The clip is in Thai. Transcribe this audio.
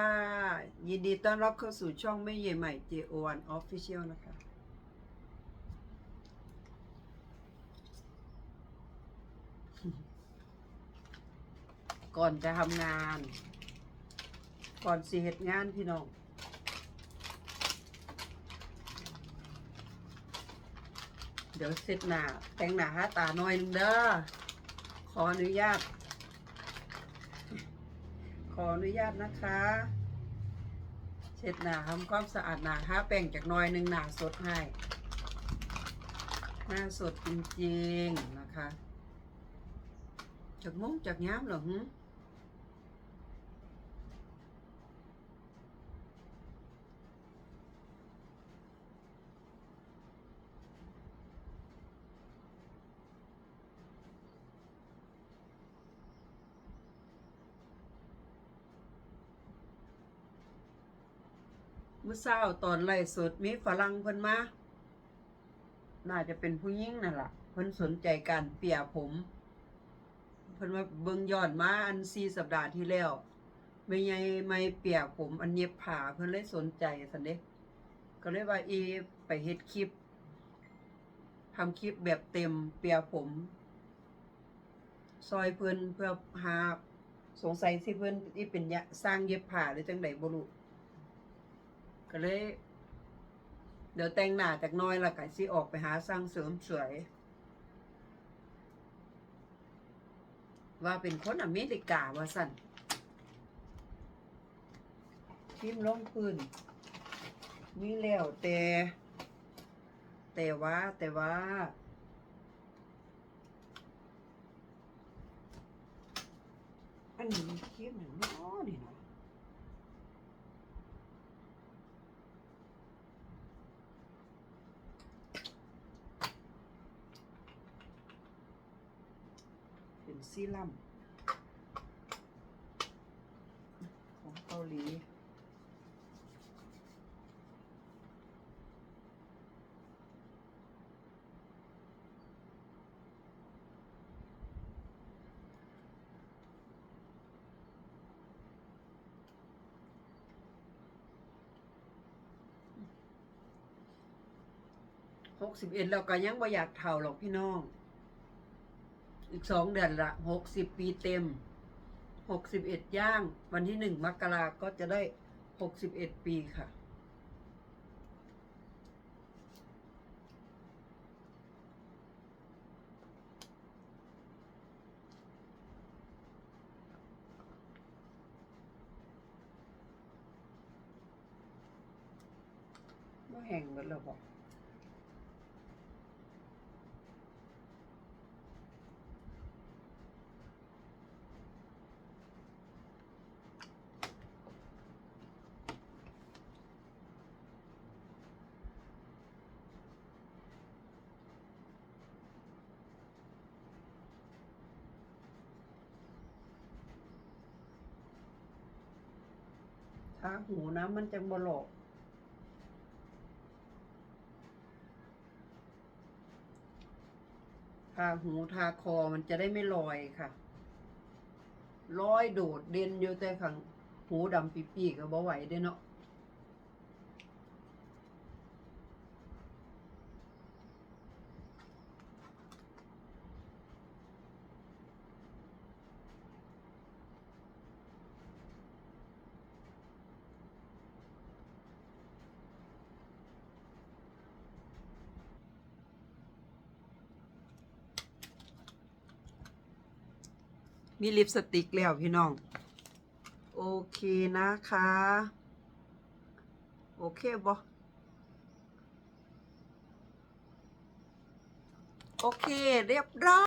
ค่ะยินดีต้อนรับเข้าสู่ช่องแม่เย่ใหม่ JO1 Official นะคะ ก่อนจะทำงาน ก่อนสิเหตุงานพี่น้อง เดี๋ยวเสร็จหน้าแต่งหน้าหาตาหน่อยนึงเด้อ ขออนุญาต ขออนุญาตนะคะเช็ดหนาทำความสะอาดหนาหาแป้งจากน้อยหนึ่งหนาสดให้หน้าสดจริงๆนะคะจากมุ้งจากย้ำเหรอหึ มื่อเช้าตอนไล่สดมีฝรั่งเพิ่นมาน่าจะเป็นผู้หญิงนั่นล่ะเพิ่นสนใจการเปียผม เพิ่นว่าเบิ่งย้อนมาอันสี่สัปดาห์ที่แล้วไม่ใหญ่ไม่เปียกผมอันเย็บผ้าเพิ่นเลยสนใจซั่นเด้ก็เลยว่าอีไปเฮ็ดคลิปทำคลิปแบบเต็มเปียผม ซอยเพิ่นเพื่อหาสงสัยสิเพิ่นอีเป็นยะสร้างเย็บผ้าหรือจังไดบ่รู้ ก็เลย เดี๋ยวแต่งหน้าจากน้อยละก็สิออกไปหาสร้างเสริมสวย ว่าเป็นคนอเมริกาว่าสั่นทิมลงพื้นมีแล้วแต่ แต่ว่าแต่ว่าอันนี้คลิปหนึ่งน้อนี่นะ เป็นซีรั่มของเกาหลี หกสิบเอ็ดเราก็ยังบ่อยากเท่าหรอกพี่น้อง อีกสองเดือนละหกสิบปีเต็มหกสิบเอ็ดย่าง วันที่หนึ่งมกราก็จะได้หกสิบเอ็ดปีค่ะ แห่งหมดแล้วบอก ทาหูนะมันจะบหลอกทาหูทาคอมันจะได้ไม่ลอยค่ะลอยโดดเด่นอยู่แต่ขังหูดำปีปีๆก็บ่ไหวเด้เนาะ มีลิปสติกแล้วพี่น้อง โอเคนะคะ โอเคบอโอเค เรียบร้อย